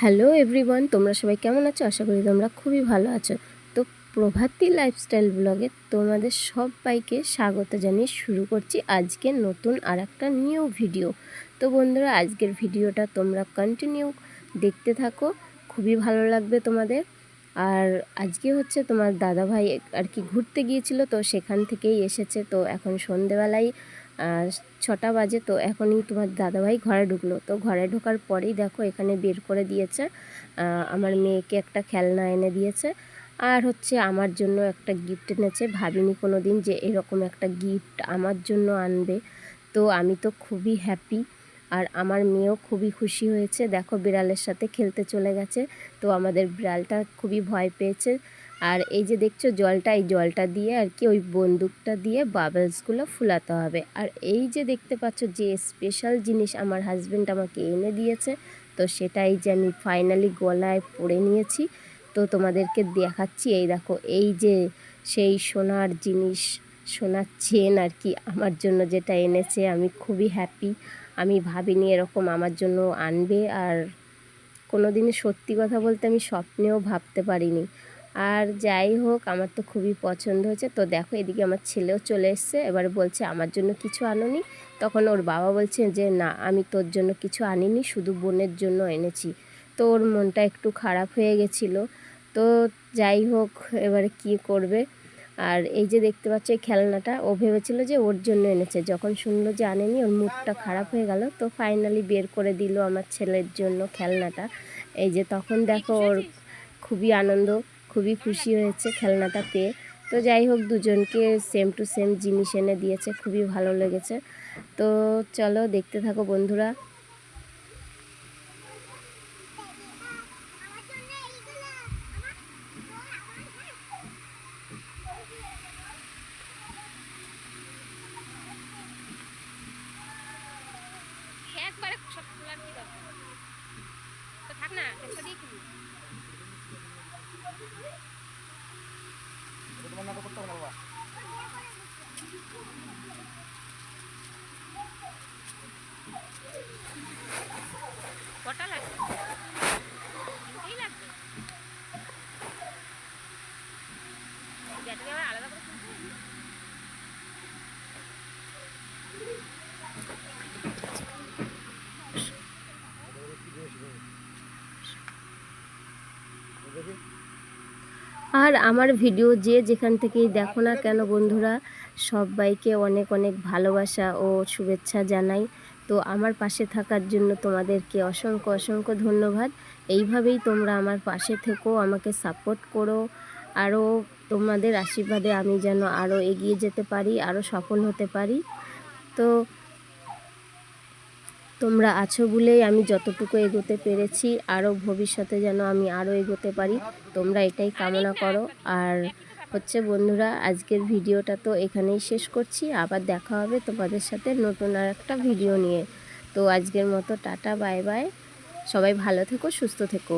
Hello everyone, তোমরা সবাই কেমন আছো? আশা করি তোমরা খুবই ভালো আছো। তো প্রভাতী লাইফস্টাইল ব্লগে তোমাদের সবাইকে স্বাগত জানিয়ে শুরু করছি আজকে নতুন আর একটা নিউ ভিডিও তো বন্ধুরা, আজকের ভিডিওটা তোমরা কন্টিনিউ দেখতে থাকো, খুবই ভালো লাগবে তোমাদের। আর আজকে হচ্ছে তোমার দাদাভাই আর কি ঘুরতে গিয়েছিল, তো সেখান থেকেই এসেছে। তো এখন সন্ধেবেলায় ছটা বাজে তো এখনই তোমার দাদাভাই ঘরে ঢুকলো। তো ঘরে ঢোকার পরেই দেখো এখানে বের করে দিয়েছে। আমার মেয়েকে একটা খেলনা এনে দিয়েছে। আর হচ্ছে আমার জন্য একটা গিফট এনেছে। ভাবিনি কোনো দিন যে এরকম একটা গিফট আমার জন্য আনবে। তো আমি তো খুবই হ্যাপি আর আমার মেয়েও খুবই খুশি হয়েছে। দেখো বিড়ালের সাথে খেলতে চলে গেছে। তো আমাদের বিড়ালটা খুবই ভয় পেয়েছে। আর এই যে দেখছ জলটা, এই জলটা দিয়ে আর কি ওই বন্দুকটা দিয়ে বাবলসগুলো ফুলাতে হবে। আর এই যে দেখতে পাচ্ছ যে স্পেশাল জিনিস আমার হাজব্যান্ড আমাকে এনে দিয়েছে, তো সেটাই যে আমি ফাইনালি গলায় পরে নিয়েছি। তো তোমাদেরকে দেখাচ্ছি, এই দেখো, এই যে সেই সোনার জিনিস, সোনার চেন আর কি আমার জন্য যেটা এনেছে, আমি খুবই হ্যাপি আমি ভাবিনি এরকম আমার জন্য আনবে, আর কোনো দিনই সত্যি কথা বলতে আমি স্বপ্নেও ভাবতে পারিনি। আর যাই হোক আমার তো খুবই পছন্দ হয়েছে। তো দেখো এদিকে আমার ছেলেও চলে এসছে। এবার বলছে আমার জন্য কিছু আনোনি। তখন ওর বাবা বলছে যে না আমি তোর জন্য কিছু আনিনি শুধু বোনের জন্য এনেছি। তো ওর মনটা একটু খারাপ হয়ে গেছিল। তো যাই হোক এবারে কি করবে? আর এই যে দেখতে পাচ্ছ এই খেলনাটা ও ভেবেছিল যে ওর জন্য এনেছে। যখন শুনলো যে আনেনি ওর মুখটা খারাপ হয়ে গেল। তো ফাইনালি বের করে দিল আমার ছেলের জন্য খেলনাটা। এই যে তখন দেখো ওর খুবই আনন্দ। খুবই খুশি হয়েছে খেলনাটা পেয়ে। তো যাই হোক, দুজনকে সেম টু সেম জিনিস এনে দিয়েছে, খুবই ভালো লেগেছে। তো চলো, দেখতে থাকো বন্ধুরা। একবারে সব কি দরকার তো থাক না, একটা দিয়ে কটা লাগবে? তিনটেই লাগবে? ব্যাটারি আলাদা করে কিনতে হবে? আর আমার ভিডিও যে যেখান থেকেই দেখো না কেন বন্ধুরা, সবাইকে অনেক অনেক ভালোবাসা ও শুভেচ্ছা জানাই। তো আমার পাশে থাকার জন্য তোমাদেরকে অসংখ্য অসংখ্য ধন্যবাদ। এইভাবেই তোমরা আমার পাশে থেকো, আমাকে সাপোর্ট করো। আরও তোমাদের আশীর্বাদে আমি যেন আরও এগিয়ে যেতে পারি, আরও সফল হতে পারি। তো তোমরা আছো বলেই আমি যতটুকু এগোতে পেরেছি, আরও ভবিষ্যতে যেন আমি আরও এগোতে পারি। তোমরা এটাই কামনা করো। আর হচ্ছে বন্ধুরা, আজকের ভিডিওটা তো এখানেই শেষ করছি। আবার দেখা হবে তোমাদের সাথে নতুন আর একটা ভিডিও নিয়ে। তো আজকের মতো টাটা, বাই বাই। সবাই ভালো থেকো, সুস্থ থেকো।